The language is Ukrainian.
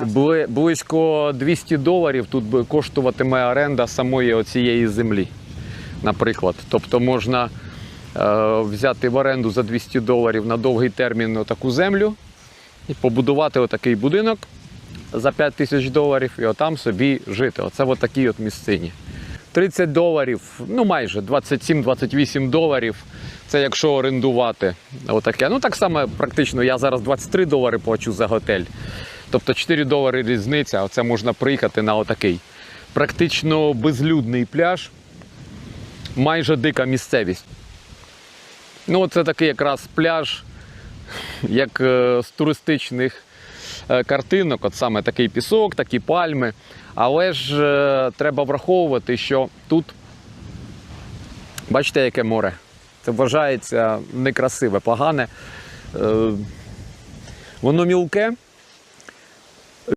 Бли- Близько 200 доларів тут коштуватиме оренда самої оцієї землі, наприклад. Тобто можна е, взяти в оренду за 200 доларів на довгий термін таку землю і побудувати отакий будинок за 5 тисяч доларів і отам собі жити. Оце от такі от місцині. 30 доларів, ну майже 27-28 доларів. Це якщо орендувати. Отаке. Ну так само практично я зараз 23 долари плачу за готель. Тобто 4 долари різниця, оце можна приїхати на отакий. Практично безлюдний пляж, майже дика місцевість. Ну, це такий якраз пляж, як е, з туристичних е, картинок, от саме такий пісок, такі пальми. Але ж е, треба враховувати, що тут, бачите, яке море. Це вважається некрасиве, погане. Воно мілке,